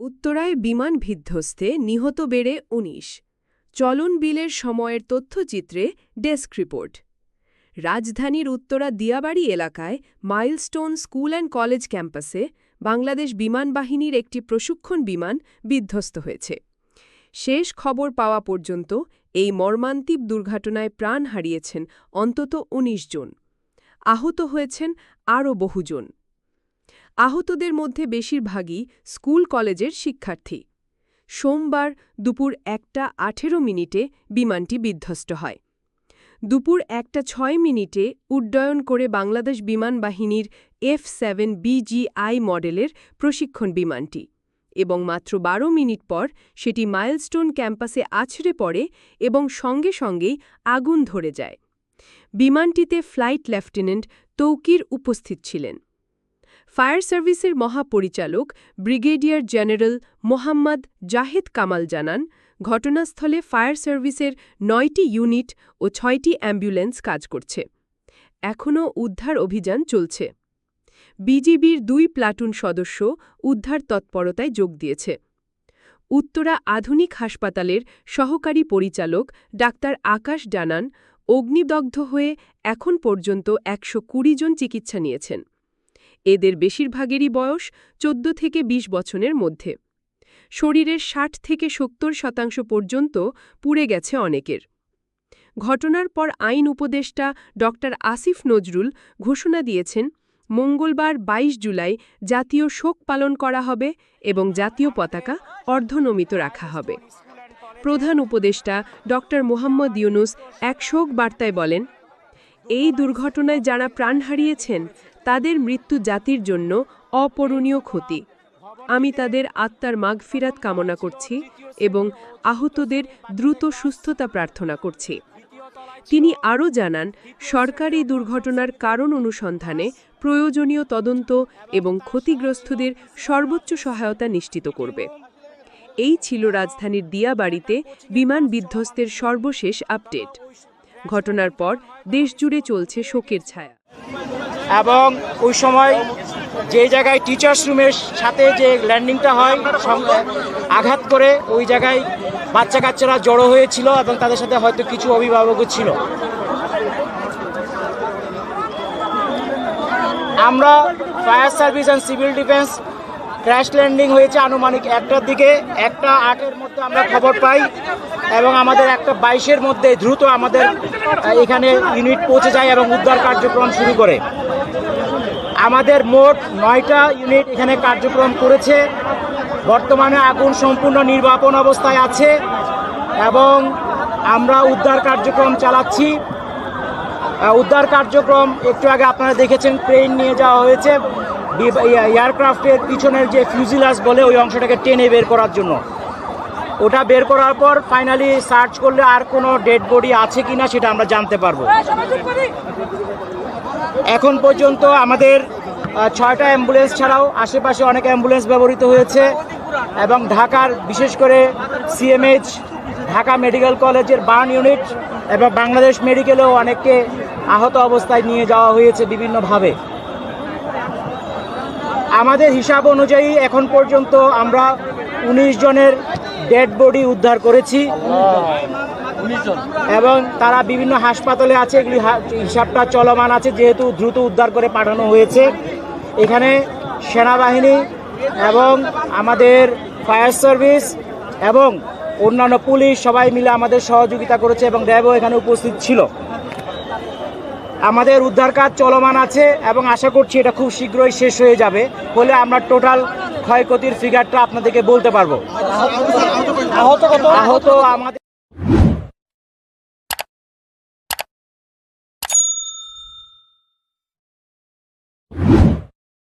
উত্তরায় বিমান বিধ্বস্তে নিহত বেড়ে ১৯ চলন বিলের সময়ের তথ্যচিত্রে ডেস্ক রিপোর্ট। রাজধানীর উত্তরা দিয়াবাড়ি এলাকায় মাইলস্টোন স্কুল অ্যান্ড কলেজ ক্যাম্পাসে বাংলাদেশ বিমান বাহিনীর একটি প্রশিক্ষণ বিমান বিধ্বস্ত হয়েছে। শেষ খবর পাওয়া পর্যন্ত এই মর্মান্তিক দুর্ঘটনায় প্রাণ হারিয়েছেন অন্তত ১৯ জন। আহত হয়েছেন আরও বহুজন। আহতদের মধ্যে বেশিরভাগই স্কুল কলেজের শিক্ষার্থী। সোমবার দুপুর একটা আঠেরো মিনিটে বিমানটি বিধ্বস্ত হয়। দুপুর একটা ছয় মিনিটে উড্ডয়ন করে বাংলাদেশ বিমান বাহিনীর এফ সেভেন বিজিআই মডেলের প্রশিক্ষণ বিমানটি এবং মাত্র বারো মিনিট পর সেটি মাইলস্টোন ক্যাম্পাসে আছড়ে পড়ে এবং সঙ্গে সঙ্গেই আগুন ধরে যায়। বিমানটিতে ফ্লাইট লেফটেন্যান্ট তৌকির উপস্থিত ছিলেন। ফায়ার সার্ভিসের মহাপরিচালক ব্রিগেডিয়ার জেনারেল মোহাম্মদ জাহেদ কামাল জানান, ঘটনাস্থলে ফায়ার সার্ভিসের নয়টি ইউনিট ও ছয়টি অ্যাম্বুলেন্স কাজ করছে। এখনও উদ্ধার অভিযান চলছে। বিজিবির দুই প্লাটুন সদস্য উদ্ধার তৎপরতায় যোগ দিয়েছে। উত্তরা আধুনিক হাসপাতালের সহকারী পরিচালক ডাক্তার আকাশ জানান, অগ্নিদগ্ধ হয়ে এখন পর্যন্ত একশো কুড়ি জন চিকিৎসা নিয়েছেন। এদের বেশিরভাগেরই বয়স চোদ্দ থেকে ২০ বছরের মধ্যে। শরীরের ষাট থেকে সত্তর শতাংশ পর্যন্ত পুড়ে গেছে অনেকের। ঘটনার পর আইন উপদেষ্টা ড আসিফ নজরুল ঘোষণা দিয়েছেন, মঙ্গলবার ২২ জুলাই জাতীয় শোক পালন করা হবে এবং জাতীয় পতাকা অর্ধনমিত রাখা হবে। প্রধান উপদেষ্টা ড মোহাম্মদ ইউনুস এক শোক বার্তায় বলেন, এই দুর্ঘটনায় যারা প্রাণ হারিয়েছেন তাদের মৃত্যু জাতির জন্য অপরণীয় ক্ষতি। আমি তাদের আত্মার মাগফিরাত কামনা করছি এবং আহতদের দ্রুত সুস্থতা প্রার্থনা করছি। তিনি আরও জানান, সরকার দুর্ঘটনার কারণ অনুসন্ধানে প্রয়োজনীয় তদন্ত এবং ক্ষতিগ্রস্তদের সর্বোচ্চ সহায়তা নিশ্চিত করবে। এই ছিল রাজধানীর দিয়াবাড়িতে বিমান বিধ্বস্তের সর্বশেষ আপডেট। ঘটনার পর দেশজুড়ে চলছে শোকের ছায়া। এবং ওই সময় যে জায়গায় টিচার্স রুমের সাথে যে ল্যান্ডিংটা হয় আঘাত করে, ওই জায়গায় বাচ্চা কাচ্চারা জড়ো হয়েছিল এবং তাদের সাথে হয়তো কিছু অভিভাবকও ছিল। আমরা fire service and civil defence crash landing হয়েছে আনুমানিক একটার দিকে, একটা আটের মধ্যে আমরা খবর পাই এবং আমাদের একটা বাইশের মধ্যে দ্রুত আমাদের এখানে ইউনিট পৌঁছে যায় এবং উদ্ধার কার্যক্রম শুরু করে। আমাদের মোট নয়টা ইউনিট এখানে কার্যক্রম করেছে। বর্তমানে আগুন সম্পূর্ণ নির্বাপন অবস্থায় আছে এবং আমরা উদ্ধার কার্যক্রম চালাচ্ছি। উদ্ধার কার্যক্রম একটু আগে আপনারা দেখেছেন ট্রেন নিয়ে যাওয়া হয়েছে। এয়ারক্রাফটের পিছনের যে ফিউজিলাস বলে ওই অংশটাকে টেনে বের করার জন্য। ওটা বের করার পর ফাইনালি সার্চ করলে আর কোনো ডেড বডি আছে কি না সেটা আমরা জানতে পারব। এখন পর্যন্ত আমাদের ছয়টা অ্যাম্বুলেন্স ছাড়াও আশেপাশে অনেক অ্যাম্বুলেন্স ব্যবহৃত হয়েছে এবং ঢাকার বিশেষ করে সিএমএইচ ঢাকা মেডিকেল কলেজের বার্ন ইউনিট এবং বাংলাদেশ মেডিকেলেও অনেককে আহত অবস্থায় নিয়ে যাওয়া হয়েছে বিভিন্নভাবে। আমাদের হিসাব অনুযায়ী এখন পর্যন্ত আমরা উনিশ জনের ডেড বডি উদ্ধার করেছি। এবং তারা বিভিন্ন হাসপাতালে আছে এগুলি হিসাবটা চলমান আছে যেহেতু দ্রুত উদ্ধার করে পাঠানো হয়েছে। এখানে সেনাবাহিনী এবং আমাদের ফায়ার সার্ভিস এবং অন্যান্য পুলিশ সবাই মিলে আমাদের সহযোগিতা করেছে এবং র্যাবও এখানে উপস্থিত ছিল। আমাদের উদ্ধার কাজ চলমান আছে এবং আশা করছি এটা খুব শীঘ্রই শেষ হয়ে যাবে বলে আমরা টোটাল ক্ষয়ক্ষতির ফিগারটা আপনাদেরকে বলতে পারব। আহত আমাদের